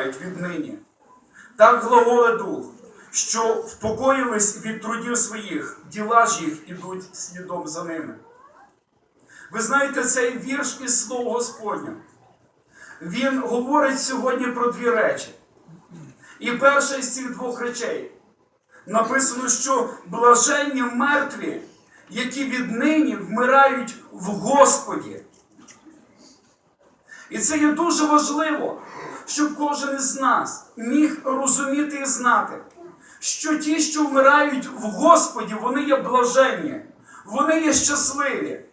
віднині. Так глаголе дух, що впокоїлись від трудів своїх, діла ж їх ідуть слідом за ними. Ви знаєте цей вірш із Слово Господнє. Він говорить сьогодні про дві речі. І перша із цих двох речей написано, що блаженні мертві, які віднині вмирають в Господі. І це є дуже важливо, щоб кожен із нас міг розуміти і знати, що ті, що вмирають в Господі, вони є блаженні, вони є щасливі.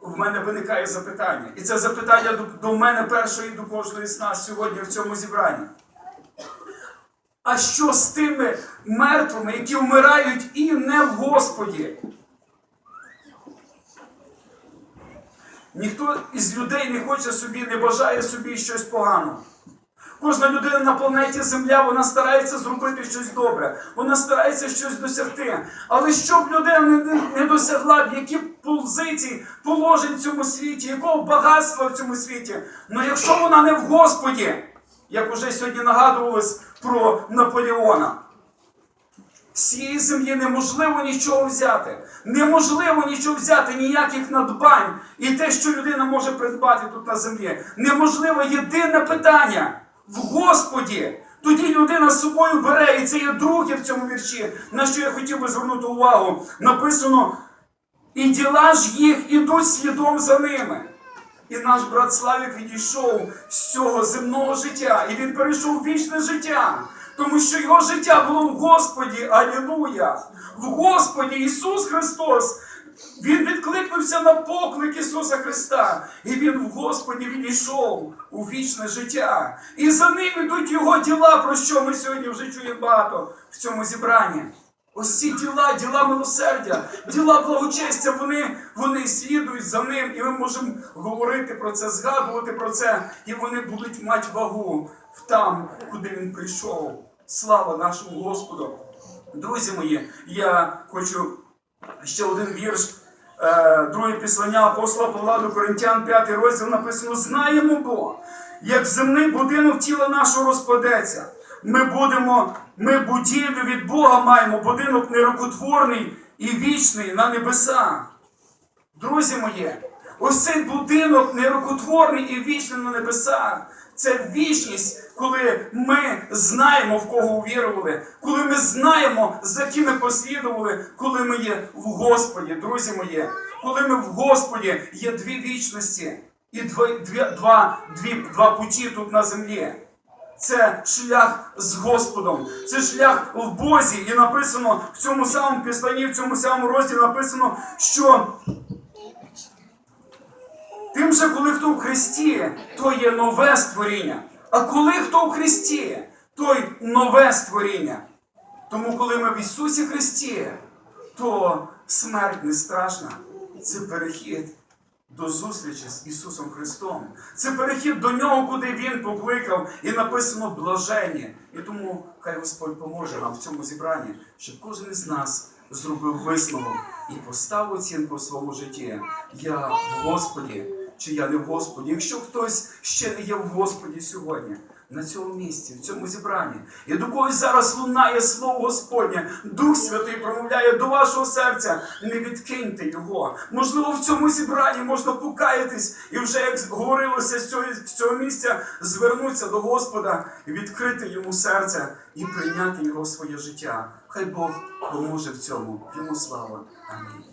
В мене виникає запитання. І це запитання до, до мене першої і до кожної з нас сьогодні в цьому зібранні. А що з тими мертвими, які вмирають і не в Господі? Ніхто із людей не хоче собі, не бажає собі щось поганого. Кожна людина на планеті Земля, вона старається зробити щось добре, вона старається щось досягти. Але щоб людина не, не досягла, в які позиції положень в цьому світі, якого багатства в цьому світі, ну якщо вона не в Господі, як уже сьогодні нагадувалось про Наполеона, з цієї землі неможливо нічого взяти. Неможливо нічого взяти, ніяких надбань. І те, що людина може придбати тут на землі. Неможливо єдине питання в Господі. Тоді людина з собою бере, і це є друге в цьому вірші, на що я хотів би звернути увагу. Написано: і діла ж їх ідуть слідом за ними. І наш брат Славік відійшов з цього земного життя, і він перейшов в вічне життя. Тому що його життя було в Господі, Алілуя! В Господі Ісус Христос. Він відкликнувся на поклик Ісуса Христа, і Він в Господі відійшов у вічне життя. І за ним ідуть Його діла, про що ми сьогодні вже чуємо багато в цьому зібранні. Ось ці діла, діла милосердя, діла благочестя, вони, вони слідують за ним, і ми можемо говорити про це, згадувати про це, і вони будуть мати вагу в там, куди він прийшов. Слава нашому Господу! Друзі мої, я хочу ще один вірш. Е, друге післання апостола Павла до Коринтян, 5 розділ написано: Знаємо бо, як земний будинок тіла нашого розпадеться. Ми будемо, ми будівлю від Бога маємо, будинок нерукотворний і вічний на небесах. Друзі мої, ось цей будинок нерукотворний і вічний на небесах. Це вічність, коли ми знаємо, в кого увірували, коли ми знаємо, за ким ми послідували, коли ми є в Господі, друзі мої, коли ми в Господі є дві вічності і два, два, дві, два путі тут на землі. Це шлях з Господом, це шлях в Бозі. І написано в цьому самому післанні, в цьому самому розділі написано, що Тим же, коли хто в Христі, то є нове створіння. А коли хто в Христі, то й нове створіння. Тому, коли ми в Ісусі Христі, то смерть не страшна. Це перехід до зустрічі з Ісусом Христом. Це перехід до Нього, куди Він покликав, і написано блажені. І тому хай Господь поможе нам в цьому зібранні, щоб кожен із нас зробив висновок і поставив оцінку в своєму житті. Я в Господі чи я не в Господі. Якщо хтось ще не є в Господі сьогодні, на цьому місці, в цьому зібранні, і до когось зараз лунає слово Господнє, Дух Святий промовляє до вашого серця, не відкиньте його. Можливо, в цьому зібранні можна покаятись і вже, як говорилося з цього, з цього місця, звернутися до Господа, відкрити йому серце і прийняти його в своє життя. Хай Бог поможе в цьому. Йому слава. Амінь.